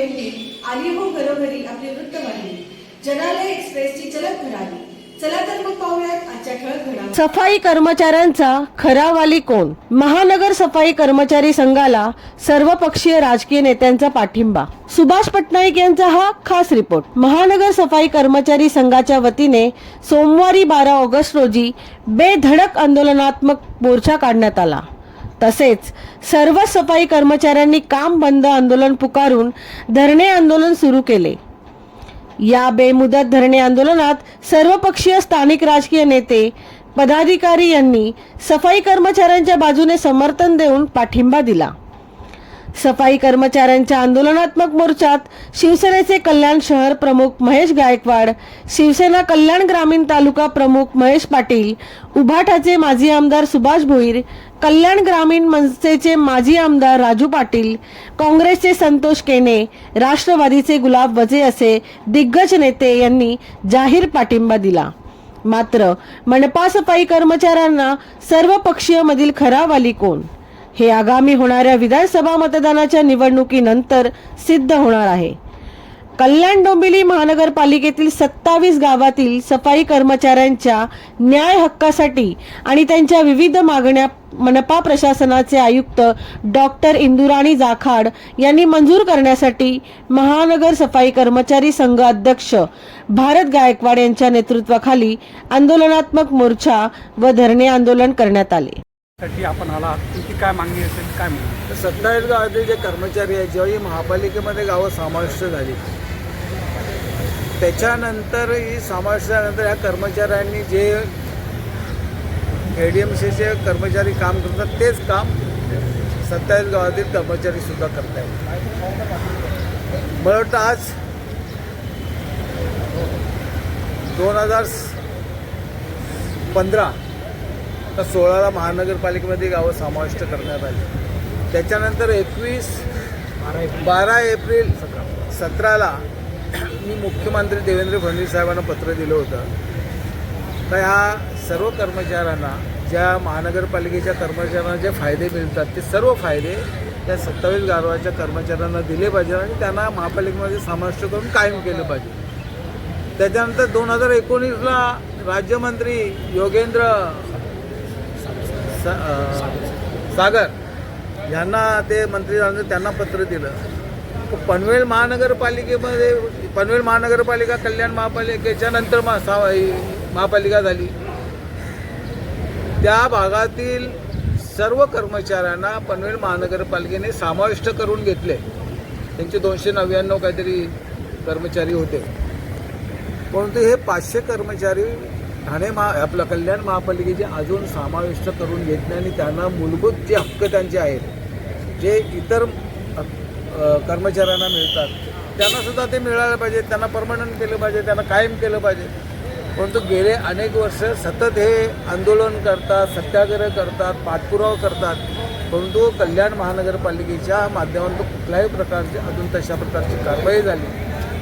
भेटली आली हो घरोघरी आपली वृत्तवाहिनी. जनालय एक्सप्रेसची चलत भरारी. चला तर मग पाहूयात आजच्या ठळक घडामोडी. सफाई कर्मचाऱ्यांचा खरा वाली कोण? महानगर सफाई कर्मचारी संघाला सर्वपक्षीय राजकीय नेत्यांचा पाठिंबा. सुभाष पटनाईक यांचा हा खास रिपोर्ट. महानगर सफाई कर्मचारी संघाच्या वतीने सोमवारी बारा ऑगस्ट रोजी बेधडक आंदोलनात्मक मोर्चा काढण्यात आला. तसेच सर्व सफाई कर्मचाऱ्यांनी काम बंद आंदोलन पुकारून धरणे आंदोलन सुरू केले. या बेमुदत धरणे आंदोलनात सर्वपक्षीय स्थानिक राजकीय नेते पदाधिकारी यांनी सफाई कर्मचाऱ्यांच्या बाजूने समर्थन देऊन पाठिंबा दिला. सफाई कर्मचाऱ्यांच्या आंदोलनात्मक मोर्चात शिवसेनेचे कल्याण शहर प्रमुख महेश गायकवाड शिवसेना कल्याण ग्रामीण तालुका प्रमुख महेश पाटील उभाटाचे माजी आमदार सुभाष भोईर कल्याण ग्रामीण मनसेचे माजी आमदार राजू पाटील काँग्रेसचे संतोष केने राष्ट्रवादीचे गुलाब वजे असे दिग्गज नेते यांनी जाहीर पाठिंबा दिला. मात्र मनपा सफाई कर्मचाऱ्यांना सर्व पक्षीयमधील खरा कोण? हे आगामी होणाऱ्या विधानसभा मतदानाच्या निवडणुकीनंतर सिद्ध होणार आहे. कल्याण डोंबिवली महानगरपालिकेतील सत्तावीस गावातील सफाई कर्मचाऱ्यांच्या न्याय हक्कासाठी आणि त्यांच्या विविध मागण्या मनपा प्रशासनाचे आयुक्त डॉक्टर इंदुराणी जाखाड यांनी मंजूर करण्यासाठी महानगर सफाई कर्मचारी संघ अध्यक्ष भारत गायकवाड यांच्या नेतृत्वाखाली आंदोलनात्मक मोर्चा व धरणे आंदोलन करण्यात आले. साठी आपण आला तुमची काय मागणी असेल काय सत्तावीस गावातील जे कर्मचारी आहेत जेव्हा ही महापालिकेमध्ये गावं समाविष्ट झाली त्याच्यानंतर ही समाविष्ट झाल्यानंतर या कर्मचाऱ्यांनी जे ए डी एम सीचे कर्मचारी काम करतात तेच काम सत्तावीस गावातील कर्मचारीसुद्धा करत आहेत. मला वाटतं आज दोन हजार पंधरा तर सोळाला महानगरपालिकेमध्ये गावं समाविष्ट करण्यात आली. त्याच्यानंतर एकवीस बारा एप्रिल सतराला मी मुख्यमंत्री देवेंद्र फडणवीस साहेबांना पत्र दिलं होतं. तर ह्या सर्व कर्मचाऱ्यांना ज्या महानगरपालिकेच्या कर्मचाऱ्यांना जे फायदे मिळतात ते सर्व फायदे त्या सत्तावीस गारवाच्या कर्मचाऱ्यांना दिले पाहिजे आणि त्यांना महापालिकेमध्ये समाविष्ट करून कायम केलं पाहिजे. त्याच्यानंतर दोन हजार एकोणीसला राज्यमंत्री योगेंद्र सा सागर यांना ते मंत्री त्यांना पत्र दिलं. पनवेल महानगरपालिकेमध्ये पनवेल महानगरपालिका कल्याण महापालिकेच्या नंतर मा सा महापालिका झाली. त्या भागातील सर्व कर्मचाऱ्यांना पनवेल महानगरपालिकेने समाविष्ट करून घेतले. त्यांचे दोनशे नव्याण्णव काहीतरी कर्मचारी होते. परंतु हे पाचशे कर्मचारी ठाणे महा आपलं कल्याण महापालिकेचे अजून समाविष्ट करून घेत नाही आणि त्यांना मूलभूत जे हक्क त्यांचे आहेत जे इतर कर्मचाऱ्यांना मिळतात. त्यांना सुद्धा ते मिळालं पाहिजे त्यांना परमनंट केलं पाहिजे त्यांना कायम केलं पाहिजे. परंतु गेले अनेक वर्ष सतत हे आंदोलन करतात सत्याग्रह करतात पाठपुरावा करतात. परंतु कल्याण महानगरपालिकेच्या माध्यमातून कुठल्याही प्रकारची अजून तशा प्रकारची कारवाई झाली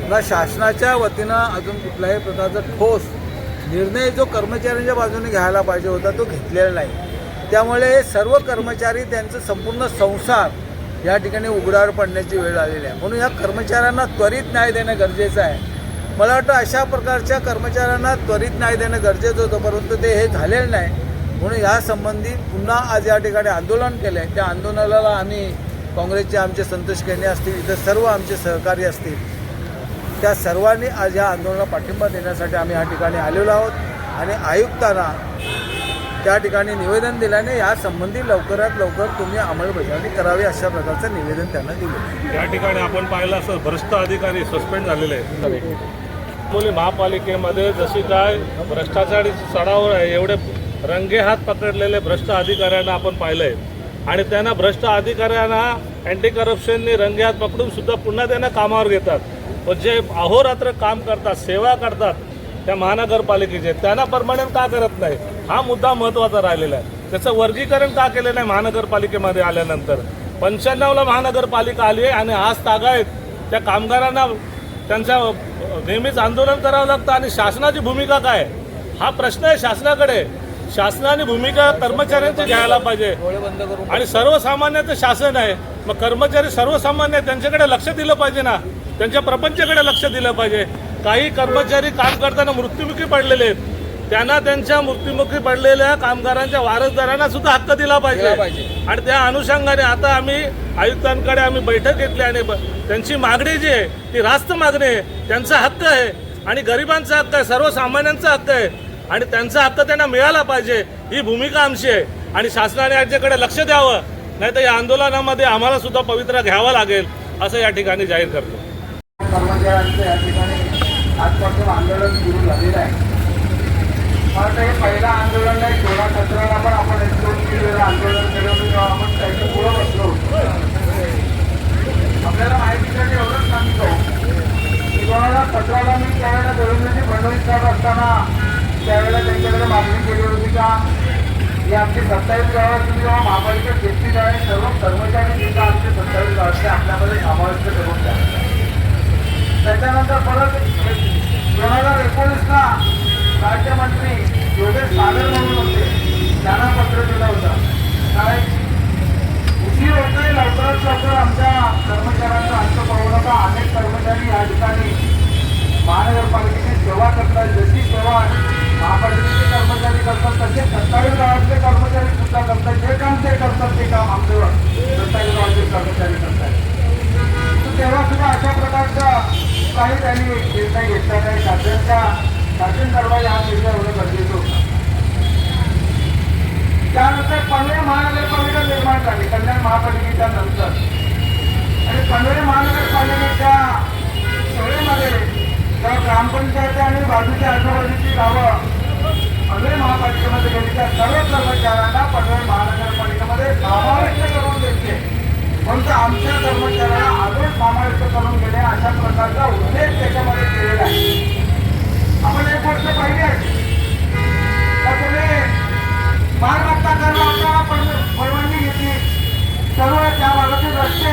ना शासनाच्या वतीनं अजून कुठल्याही प्रकारचा ठोस निर्णय जो कर्मचाऱ्यांच्या बाजूने घ्यायला पाहिजे होता तो घेतलेला नाही. त्यामुळे सर्व कर्मचारी त्यांचं संपूर्ण संसार या ठिकाणी उघड्यावर पडण्याची वेळ आलेली आहे. म्हणून या कर्मचाऱ्यांना त्वरित न्याय देणं गरजेचं आहे. मला वाटतं अशा प्रकारच्या कर्मचाऱ्यांना त्वरित न्याय देणं गरजेचं होतं परंतु ते हे झालेलं नाही. म्हणून या संबंधी पुन्हा आज या ठिकाणी आंदोलन केलं आहे त्या आंदोलनाला आम्ही काँग्रेसचे आमचे संतोष केने असतील इतर सर्व आमचे सहकारी असतील त्या सर्वांनी आज या आंदोलनाला पाठिंबा देण्यासाठी आम्ही या ठिकाणी आलेलो आहोत. आणि आयुक्तांना त्या ठिकाणी निवेदन दिल्याने या संबंधी लवकरात लवकर तुम्ही अंमलबजावणी करावी अशा प्रकारचं निवेदन त्यांना दिलं. या ठिकाणी आपण पाहिलं असं भ्रष्ट अधिकारी सस्पेंड झालेले आहेत. मुली महापालिकेमध्ये जशी काय भ्रष्टाचारी चढावर आहे एवढे रंगेहात पकडलेले भ्रष्ट अधिकाऱ्यांना आपण पाहिलंय. आणि त्यांना भ्रष्ट अधिकाऱ्यांना अँटी करप्शनने रंगेहात पकडून सुद्धा पुन्हा त्यांना कामावर घेतात. पण जे अहोरात्र काम करतात सेवा करतात त्या महानगरपालिकेचे त्यांना परमनंट का करत नाही हा मुद्दा महत्त्वाचा राहिलेला आहे. त्याचं वर्गीकरण का केलं नाही महानगरपालिकेमध्ये आल्यानंतर? पंच्याण्णवला महानगरपालिका आली आहे आणि आज तागायत त्या कामगारांना त्यांच्या नेहमीच आंदोलन करावं लागतं आणि शासनाची भूमिका काय? हा प्रश्न आहे शासनाकडे. शासनाने भूमिका कर्मचाऱ्यांची घ्यायला पाहिजे. आणि सर्वसामान्याचं शासन आहे. मग कर्मचारी सर्वसामान्य आहेत, त्यांच्याकडे लक्ष दिलं पाहिजे ना? त्यांच्या प्रपंचाकडे लक्ष दिलं पाहिजे. काही कर्मचारी काम करताना मृत्युमुखी पडलेले आहेत. त्यांना त्यांच्या मृत्युमुखी पडलेल्या कामगारांच्या वारसदारांना सुद्धा हक्क दिला पाहिजे. पाहिजे. आणि त्या अनुषंगाने आता आम्ही आयुक्तांकडे आम्ही बैठक घेतली आणि त्यांची मागणी जी आहे ती रास्त मागणी आहे. त्यांचा हक्क आहे आणि गरिबांचा हक्क आहे सर्वसामान्यांचा हक्क आहे. आणि त्यांचा हक्क त्यांना मिळाला पाहिजे ही भूमिका आमची आहे. आणि शासनाने याच्याकडे लक्ष द्यावं. नाही तर या आंदोलनामध्ये आम्हाला सुद्धा पवित्रा घ्यावा लागेल असं या ठिकाणी जाहीर करतो. कर्मचाऱ्यांचं या ठिकाणी आजपासून आंदोलन सुरू झालेलं आहे. आता हे पहिलं आंदोलन नाही सोळा सतराला पण आपण एक दोन आंदोलन केलं होतं तेव्हा आपण त्याच्या पुढं बसलो आपल्याला माहितीसाठी एवढंच सांगतो. की दोन हजार सतराला मी त्यावेळेला देवेंद्रजी फडणवीस साहेब असताना त्यावेळेला त्यांच्याकडे मागणी केली होती का? की आमची सत्तावीस गावात तुम्ही जेव्हा महापालिका घेतली त्यावेळेस सर्व कर्मचारी सुद्धा आमचे सत्तावीस गावातले आपल्यामध्ये समाविष्ट करून द्या त्याच्यानंतर परत दोन हजार एकोणीसला राज्यमंत्री योगेश सागर म्हणून होते. त्यांना पत्र दिला होता. काय उशीर होतोय लवकरात लवकर आमच्या कर्मचाऱ्यांचा अंत पाहू नका अनेक कर्मचारी या ठिकाणी महानगरपालिकेची सेवा करतात जशी सेवा महापालिकेचे कर्मचारी करतात तसे सत्तावीस गावातले कर्मचारी सुद्धा करतात जे काम ते करतात ते काम आमच्यावर सत्तावीस गावातले कर्मचारी करतात तेव्हा सुद्धा अशा प्रकारचा काही त्यांनी निर्णय घेतला नाही. राज्याच्या शासन कारवाई हा विषय एवढं गरजेचं होता. त्यानंतर पनवेल महानगरपालिका निर्माण झाली कल्याण महापालिकेच्या नंतर. आणि पनवेल महानगरपालिकेच्या सेवेमध्ये त्या ग्रामपंचायत आणि बाजूच्या आजूबाजूची गावं पनवेल महापालिकेमध्ये गेली. त्या सर्व कर्मचाऱ्यांना पनवेल महानगरपालिकेमध्ये समाविष्ट करून घेतले परंतु आमच्या कर्मचाऱ्यांना अजून समाविष्ट करून घेणे अशा प्रकारचा उल्लेख त्याच्यामध्ये केलेला आहे आपण एक गोष्ट पाहिली आहे का तुम्ही मालमत्ता करणं आपल्याला पर- परवानगी घेतली सर्व त्या भागातील रस्ते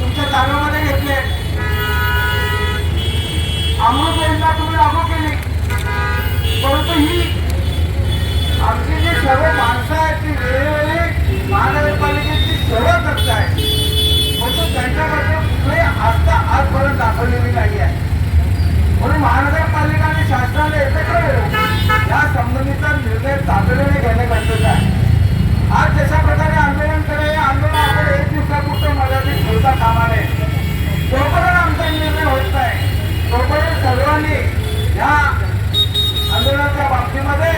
तुमच्या जागेमध्ये घेतले अमृत योजना तुम्ही लागू केली परंतु ही आमची जी सर्व माणसं आहेत ती वेळोवेळी महानगरपालिकेची सेवा करताय परंतु त्यांच्याकडे कुठलीही आस्था आजपर्यंत दाखवलेली नाही आहे म्हणून महानगरपालिका आणि शासनाने एकत्र येऊन या संबंधीचा निर्णय तातडीने घेणे गरजेचं आहे. आज जशा प्रकारे आंदोलन करे या आंदोलन आपण एक दिवसापुरतं मर्यादित ठेवता कामा नये. जोपर्यंत आमचा निर्णय होत नाही तोपर्यंत सर्वांना या आंदोलनाच्या बाबतीमध्ये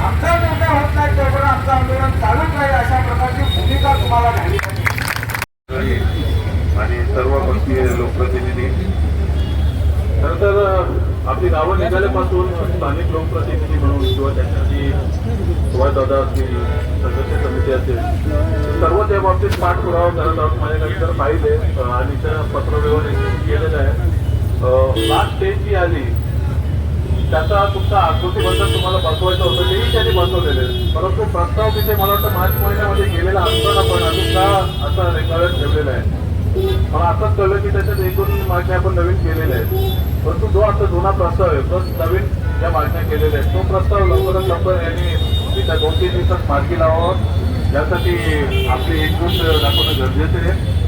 आमचा निर्णय होत नाही तोपर्यंत आमचं आंदोलन चालूच राहील अशा प्रकारची भूमिका तुम्हाला घ्यावी लागेल आणि सर्व पक्षीय लोकप्रतिनिधी खरं तर आपली गावं स्थानिक लोकप्रतिनिधी म्हणून किंवा त्यांच्या जी सुभाषदादा असतील सदस्य समिती असेल सर्व त्या बाबतीत पाठपुरावा करत आहोत. माझ्याकडे तर पाहिले आणि त्या पत्रव्यवहार केलेलं आहे लास्ट स्टेज जी आली. त्याचा तुमचा आकृतीबद्दल तुम्हाला बसवायचं होतं तेही त्यांनी बसवलेले आहे. परंतु प्रस्ताव तिथे मला वाटतं मार्च महिन्यामध्ये गेलेला असताना पण अजून का असा रेकॉर्ड ठेवलेला आहे? मला आताच कळलं की त्याच्यात एकूण मागण्या आपण नवीन केलेल्या आहेत. परंतु जो आता जुना प्रस्ताव आहे तो नवीन ज्या मागण्या केलेल्या आहेत तो प्रस्ताव लवकरात लवकर यांनी त्या दोन तीन दिवसात मार्गी लावावा. यासाठी आपली एकजूट दाखवणं गरजेचं आहे.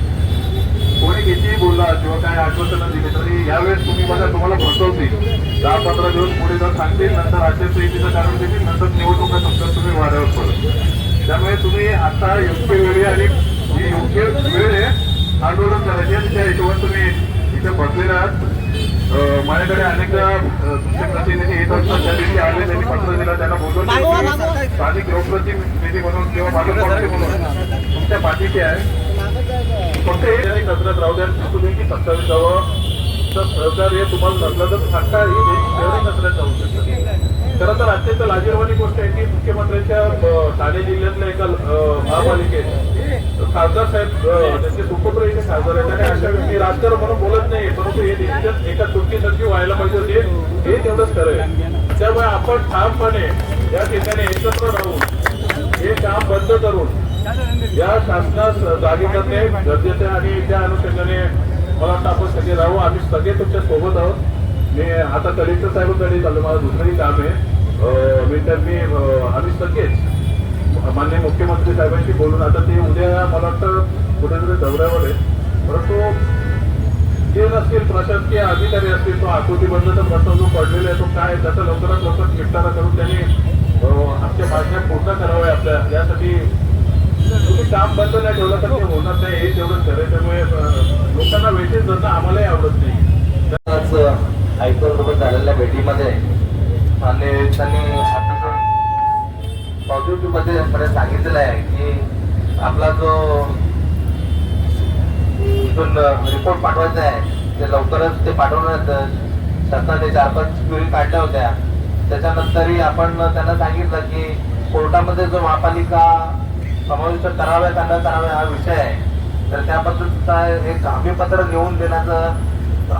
कोणी कितीही बोलला किंवा काय आश्वासनं दिली तरी यावेळेस तुम्ही बघा तुम्हाला फसवतील दहा पंधरा दिवस पुढे जर सांगतील नंतर आचारसंहितेचं कारण देतील नंतर निवडणुका नंतर तुम्ही वाऱ्यावर पडत. त्यामुळे तुम्ही आता योग्य वेळी आणि जी योग्य वेळ आहे आंदोलन करायचे आणि त्या हिशोबाने तुम्ही इथे बसलेले आहात. माझ्याकडे अनेकदा तुमचे प्रतिनिधी येत असतात. त्या दिवशी आले त्यांनी पत्र दिलं त्यांना बोलवलं. स्थानिक लोकप्रतिनिधी म्हणून किंवा बालक म्हणून. तुमच्या पाठीशी आहे. फक्त हे नजरात राहू द्या. तुम्ही की सत्तावीसावं तर सहकार्य तुम्हाला नसलं तर सांगता ही शहरी नजरात राहू शकतं. खरं तर अत्यंत लाजीरवाणी गोष्ट आहे की मुख्यमंत्र्यांच्या ठाणे जिल्ह्यातल्या एका महापालिकेत खासदार साहेब त्यांचे सुपुत्र इथे खासदार आहेत आणि अशा व्यक्ती राजकारण म्हणून बोलत नाही परंतु हे डिसिजन एका चुटकीसाठी व्हायला पाहिजे होते. हे तेवढंच खरं आहे. त्यामुळे आपण ठामपणे या ठिकाणी एकत्र राहून हे काम बंद करून या शासनास जागे करणे गरजेचे आहे आणि त्या अनुषंगाने मला वाटतं आपण सगळे राहू. आम्ही सगळे तुमच्यासोबत आहोत. मी आता कलेक्टर साहेबांकडे चाललो. मला दुसरंही काम आहे. मी तर मी आम्ही सगळेच मान्य मुख्यमंत्री साहेबांशी बोलून आता ते उद्या मला वाटतं कुठेतरी दौऱ्यावर आहे परंतु जे नसतील प्रशासकीय अधिकारी असतील तो आकृतीबंधचा प्रश्न जो पडलेला आहे तो काय त्याचा लवकरात लवकर निपटारा करून त्यांनी आमच्या मागण्या पूर्ण कराव्या आपल्या. यासाठी तुम्ही काम बंद नाही ठेवलं तर ते होणार नाही हे तेवढं खरं त्यामुळे लोकांना वेटेज जसं आम्हालाही आवडत नाही. आयुक्तांसोबत झालेल्या भेटीमध्ये आणि त्यांनी पॉझिटिव्हमध्ये मध्ये सांगितलेलं आहे की आपला जो इथून रिपोर्ट पाठवायचा आहे ते लवकरच ते पाठवण्यात शासनाने चार पाच क्युरी काढल्या होत्या. त्याच्यानंतरही आपण त्यांना सांगितलं की कोर्टामध्ये जो महापालिका समाविष्ट कराव्या का न कराव्या हा विषय आहे. तर त्याबद्दलचा एक हमीपत्र घेऊन देण्याचं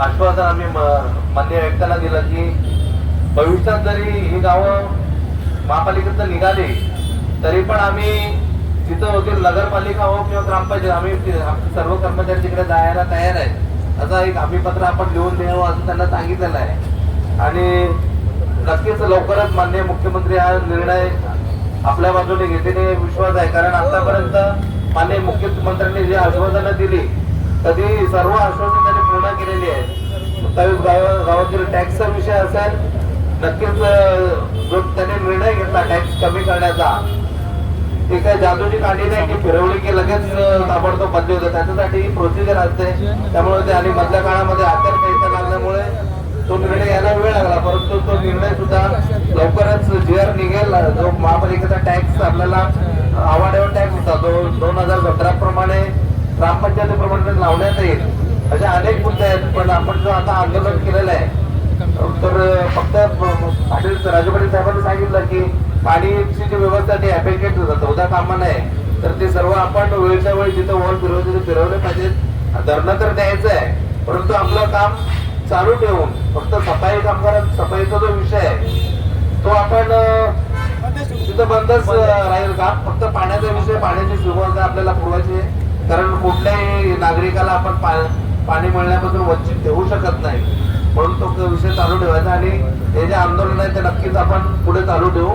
आश्वासन आम्ही मान्य माननीय आयुक्तांना दिलं की भविष्यात जरी ही गावं महापालिकेचं निघाली तरी पण आम्ही जिथं वगैरे नगरपालिका हो किंवा ग्रामपंचायत आम्ही सर्व कर्मचारी तिकडे जायला तयार आहेत असं एक हमीपत्र आपण लिहून द्यावं असं त्यांना सांगितलेलं आहे. आणि नक्कीच लवकरच माननीय मुख्यमंत्री हा निर्णय आपल्या बाजूने घेतलेले विश्वास आहे. कारण आतापर्यंत माननीय मुख्यमंत्र्यांनी जी आश्वासनं दिली कधी सर्व आश्वासन त्यांनी केलेली आहे. सत्तावीस गाव गावातील टॅक्सचा विषय असेल नक्कीच जो त्याने निर्णय घेतला टॅक्स कमी करण्याचा ते काय जादूची कांडी नाही की फिरवली की लगेच अं, ताबडतोब बदली होते. त्याच्यासाठी प्रोसिजर असते. त्यामुळे ते आणि मधल्या काळामध्ये आचारसंहिता लागल्यामुळे तो निर्णय यायला वेळ लागला. परंतु तो निर्णय सुद्धा लवकरच जी आर निघेल. जो महापालिकेचा टॅक्स आपल्याला आवाड्यावर टॅक्स होता तो दोन हजार सतरा प्रमाणे ग्रामपंचायतीप्रमाणे लावण्यात येईल. असे अनेक मुद्दे आहेत पण आपण जो आता आंदोलन केलेलं आहे तर फक्त पाटील राजू पाटील साहेबांनी सांगितलं की पाणीची जी व्यवस्था ती अपेक्षित उद्या कामा नाही. तर ते सर्व आपण वेळच्या वेळी जिथं वर फिरवायचे ते फिरवले पाहिजेत धरणं तर द्यायचं आहे परंतु आपलं काम चालू ठेवून फक्त सफाई कामगार सफाईचा जो विषय आहे तो आपण तिथं बंदच राहील का? फक्त पाण्याचा विषय पाण्याची सुविधा आपल्याला पुरवायची आहे. कारण कुठल्याही नागरिकाला आपण पा- पाणी मिळण्यापासून वंचित ठेवू शकत नाही. म्हणून तो विषय चालू ठेवायचा आणि हे जे आंदोलन आहे ते नक्कीच आपण पुढे चालू ठेवू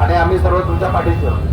आणि आम्ही सर्व तुमच्या पाठीत आहोत